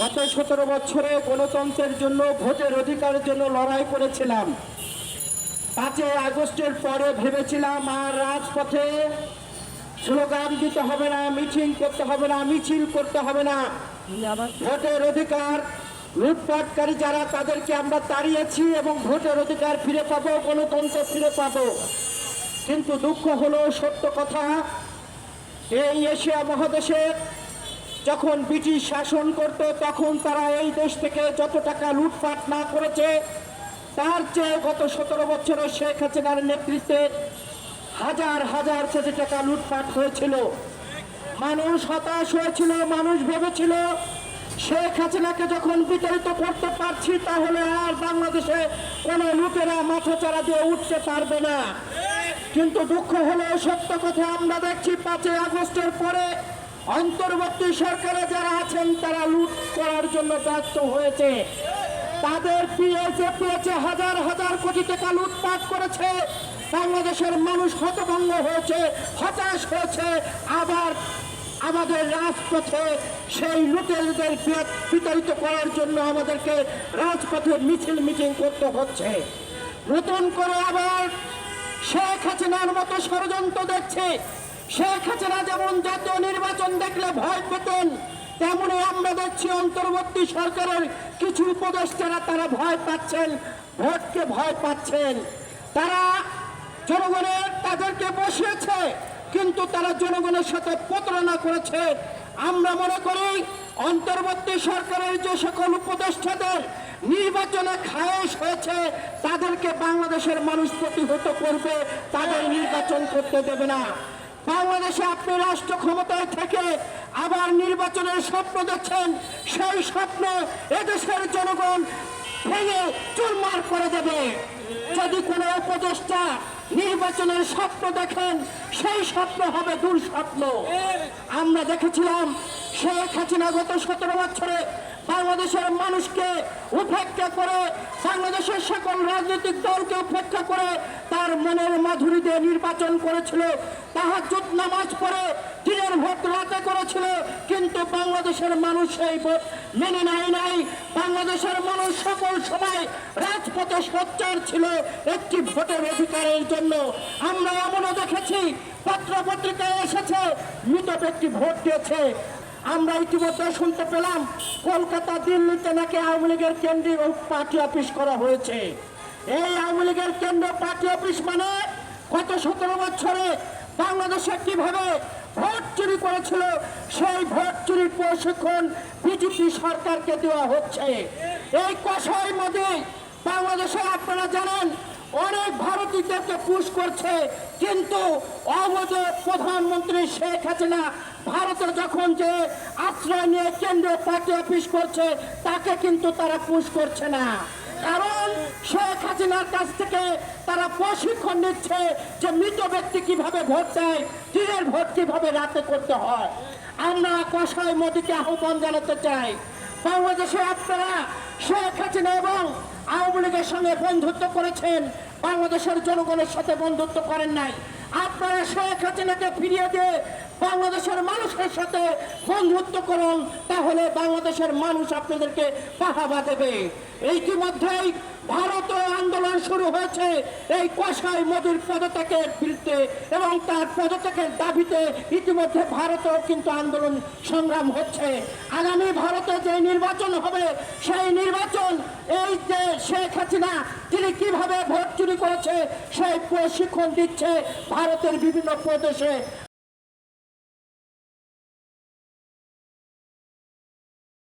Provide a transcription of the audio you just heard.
গত সতেরো বছরে গণতন্ত্রের জন্য, ভোটের অধিকারের জন্য লড়াই করেছিলাম। পাঁচই আগস্টের পরে ভেবেছিলাম, আর রাজপথে স্লোগান দিতে হবে না, মিছিল করতে হবে না, মিছিল করতে হবে না। ভোটের অধিকার লুটপাটকারী যারা, তাদেরকে আমরা তাড়িয়েছি এবং ভোটের অধিকার ফিরে পাবো, গণতন্ত্র ফিরে পাবো। কিন্তু দুঃখ হলো সত্য কথা, এই এশিয়া মহাদেশের যখন ব্রিটিশ শাসন করত, তখন তারা এই দেশ থেকে যত টাকা লুটপাট না করেছে, তার চেয়ে গত সতেরো বছরে শেখ হাসিনার নেতৃত্বে হাজার হাজার কোটি টাকা লুটপাট হয়েছিল। মানুষ হতাশ হয়েছিল, মানুষ ভেবেছিল, শেখ হাসিনাকে যখন বিতাড়িত করতে পারছি, তাহলে আর বাংলাদেশে কোনো লুটেরা মাথা চারা দিয়ে উঠতে পারবে না। কিন্তু দুঃখ হলেও সত্য কথা আমরা দেখছি, পাঁচই আগস্টের পরে অন্তর্বর্তী সরকারে যারা আছেন, তারা লুট করার জন্য ব্যস্ত হয়েছে। তাদের পিএসে পেয়েছে হাজার হাজার কোটি টাকা লুটপাট করেছে। বাংলাদেশের মানুষ হতভঙ্গ হয়েছে, হতাশ হয়েছে। আবার আমাদের রাজপথে সেই লুটেরদের বিতাড়িত করার জন্য আমাদেরকে রাজপথে মিছিল, মিটিং করতে হচ্ছে। নতুন করে আবার শেখ হাসিনার মতো ষড়যন্ত্র দেখছে। শেখ হাসিনা যেমন জাতীয় নির্বাচন দেখলে ভয় পেতেন, তেমনি আমরা দেখছি অন্তর্বর্তী সরকারের কিছু উপদেষ্টারা তারা ভয় পাচ্ছেন, ভোটকে ভয় পাচ্ছেন। তারা জনগণের তাদেরকে বসিয়েছে, কিন্তু তারা জনগণের সাথে প্রতারণা করেছে। আমরা মনে করি অন্তর্বর্তী সরকারের যে সকল উপদেষ্টাদের নির্বাচনে খায়স হয়েছে, তাদেরকে বাংলাদেশের মানুষ প্রতিহত করবে, তাদের নির্বাচন করতে দেবে না। বাংলাদেশে আপনি রাষ্ট্র ক্ষমতায় থেকে আবার নির্বাচনের স্বপ্ন দেখছেন, সেই স্বপ্ন এদেশের জনগণ ভেঙে চুরমার করে দেবে। যদি কোনো উপদেষ্টা নির্বাচনের স্বপ্ন দেখেন, সেই স্বপ্ন হবে দুঃস্বপ্ন। আমরা দেখেছিলাম, শেখ হাসিনা গত সতেরো বছরে বাংলাদেশের মানুষকে উপেক্ষা করে, বাংলাদেশের সকল রাজনৈতিক দলকে উপেক্ষা করে তার মনের মাধুরী দিয়ে নির্বাচন করেছিল। তাহাজুদ নামাজ পড়ে দিনের ভোট রাতে করেছিল, কিন্তু বাংলাদেশের মানুষ সেই মেনে নেয় নাই। বাংলাদেশের মানুষ সকল সময় রাজপথে সোচ্চার ছিল একটি ভোটের অধিকারের জন্য। আমরা এমনও দেখেছি পত্র পত্রিকায় এসেছে মৃত ব্যক্তি ভোট দিয়েছে। আমরা ইতিমধ্যে শুনতে পেলাম, কলকাতা, দিল্লিতে নাকি আওয়ামী লীগের কেন্দ্রীয় পার্টি অফিস করা হয়েছে। এই আওয়ামী লীগের কেন্দ্রীয় পার্টি অফিস মানে গত সতেরো বছরে বাংলাদেশে কীভাবে ভোট চুরি করেছিল, সেই ভোট চুরির প্রশিক্ষণ বিজেপি সরকারকে দেওয়া হচ্ছে। এই কষাই মধ্যে বাংলাদেশে আপনারা জানেন, অনেক ভারতীয়দেরকে পুশ করছে, কিন্তু অবৈধ প্রধানমন্ত্রী শেখ হাসিনা ভারতের যখন যে আশ্রয় নিয়ে কেন্দ্রীয় পার্টি অফিস করছে, তাকে কিন্তু তারা পুশ করছে না। কারণ শেখ হাসিনার কাছ থেকে তারা প্রশিক্ষণ নিচ্ছে যে মৃত ব্যক্তি কীভাবে ভোট দেয় দিনের ভোট কীভাবে রাতে করতে হয়। আমরা কষায় মোদীকে আহ্বান জানাতে চাই। বাংলাদেশে আপনারা শেখ হাসিনা এবং আওয়ামী লীগের সঙ্গে বন্ধুত্ব করেছেন। বাংলাদেশের জনগণের সাথে বন্ধুত্ব করেন নাই। আপনারা শেখ হাসিনাকে ফিরিয়ে দিয়ে বাংলাদেশের মানুষের সাথে বন্ধুত্ব করুন, তাহলে বাংলাদেশের মানুষ আপনাদেরকে পাহাবা দেবে। ইতিমধ্যেই ভারত আন্দোলন শুরু হয়েছে, এই কষাই মোদীর পদত্যাগের বিরুদ্ধে এবং তার পদত্যাগের দাবিতে ইতিমধ্যে ভারতেও কিন্তু আন্দোলন সংগ্রাম হচ্ছে। আগামী ভারতে যে নির্বাচন হবে, সেই নির্বাচন এই যে শেখ হাসিনা, তিনি কীভাবে ভোট চুরি করেছে, সেই প্রশিক্ষণ দিচ্ছে ভারতের বিভিন্ন প্রদেশে।